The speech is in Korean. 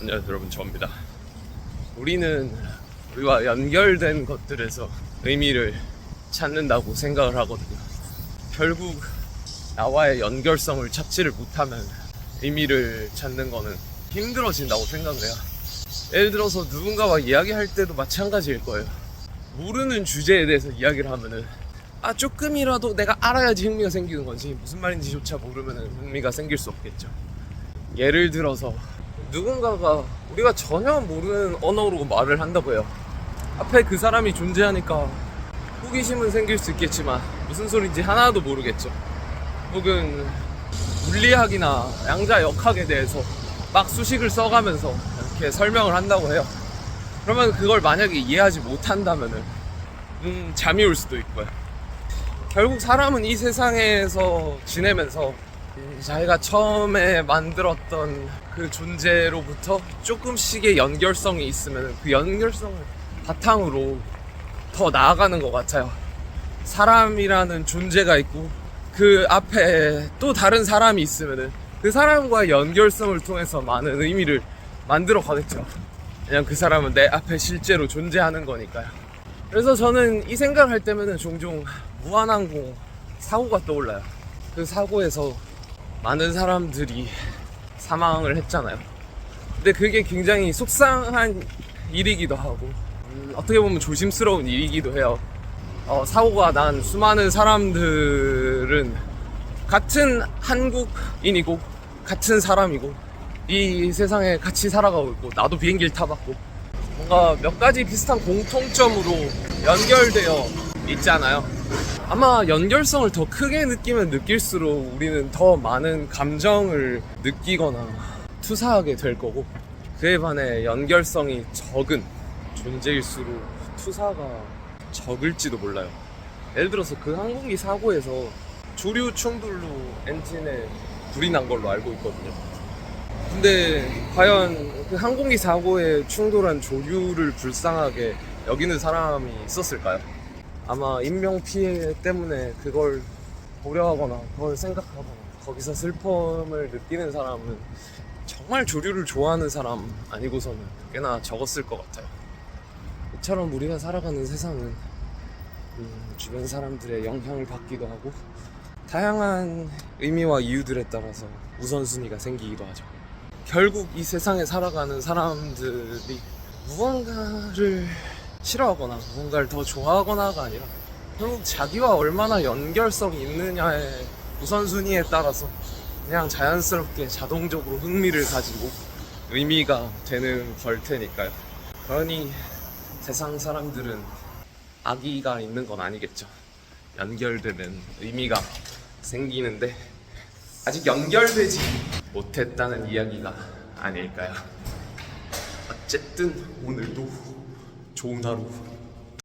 안녕하세요 여러분. 저입니다. 우리는 우리와 연결된 것들에서 의미를 찾는다고 생각을 하거든요. 결국 나와의 연결성을 찾지를 못하면 의미를 찾는 거는 힘들어진다고 생각을 해요. 예를 들어서 누군가와 이야기할 때도 마찬가지일 거예요. 모르는 주제에 대해서 이야기를 하면은 아 조금이라도 내가 알아야지 흥미가 생기는 건지. 무슨 말인지조차 모르면 흥미가 생길 수 없겠죠. 예를 들어서 누군가가 우리가 전혀 모르는 언어로 말을 한다고 해요. 앞에 그 사람이 존재하니까 호기심은 생길 수 있겠지만 무슨 소리인지 하나도 모르겠죠. 혹은 물리학이나 양자 역학에 대해서 막 수식을 써가면서 이렇게 설명을 한다고 해요. 그러면 그걸 만약에 이해하지 못한다면은 음, 잠이 올 수도 있고요. 결국 사람은 이 세상에서 지내면서 이 자기가 처음에 만들었던 그 존재로부터 조금씩의 연결성이 있으면 그 연결성을 바탕으로 더 나아가는 것 같아요. 사람이라는 존재가 있고 그 앞에 또 다른 사람이 있으면은 그 사람과의 연결성을 통해서 많은 의미를 만들어 가겠죠. 그냥 그 사람은 내 앞에 실제로 존재하는 거니까요. 그래서 저는 이 생각을 할 때면은 종종 무한항공 사고가 떠올라요. 그 사고에서 많은 사람들이 사망을 했잖아요. 근데 그게 굉장히 속상한 일이기도 하고, 음, 어떻게 보면 조심스러운 일이기도 해요. 어, 사고가 난 수많은 사람들은 같은 한국인이고, 같은 사람이고, 이 세상에 같이 살아가고 있고, 나도 비행기를 타봤고, 뭔가 몇 가지 비슷한 공통점으로 연결되어 있잖아요. 아마 연결성을 더 크게 느끼면 느낄수록 우리는 더 많은 감정을 느끼거나 투사하게 될 거고 그에 반해 연결성이 적은 존재일수록 투사가 적을지도 몰라요. 예를 들어서 그 항공기 사고에서 조류 충돌로 엔진에 불이 난 걸로 알고 있거든요. 근데 과연 그 항공기 사고에 충돌한 조류를 불쌍하게 여기는 사람이 있었을까요? 아마 인명 피해 때문에 그걸 고려하거나 그걸 생각하거나 거기서 슬픔을 느끼는 사람은 정말 조류를 좋아하는 사람 아니고서는 꽤나 적었을 것 같아요. 이처럼 우리가 살아가는 세상은 음, 주변 사람들의 영향을 받기도 하고 다양한 의미와 이유들에 따라서 우선순위가 생기기도 하죠. 결국 이 세상에 살아가는 사람들이 무언가를 싫어하거나 무언가를 더 좋아하거나가 아니라 결국 자기와 얼마나 연결성이 있느냐의 우선순위에 따라서 그냥 자연스럽게 자동적으로 흥미를 가지고 의미가 되는 걸 테니까요. 그러니 세상 사람들은 악의가 있는 건 아니겠죠. 연결되는 의미가 생기는데 아직 연결되지 못했다는 이야기가 아닐까요? 어쨌든 오늘도 좋은 하루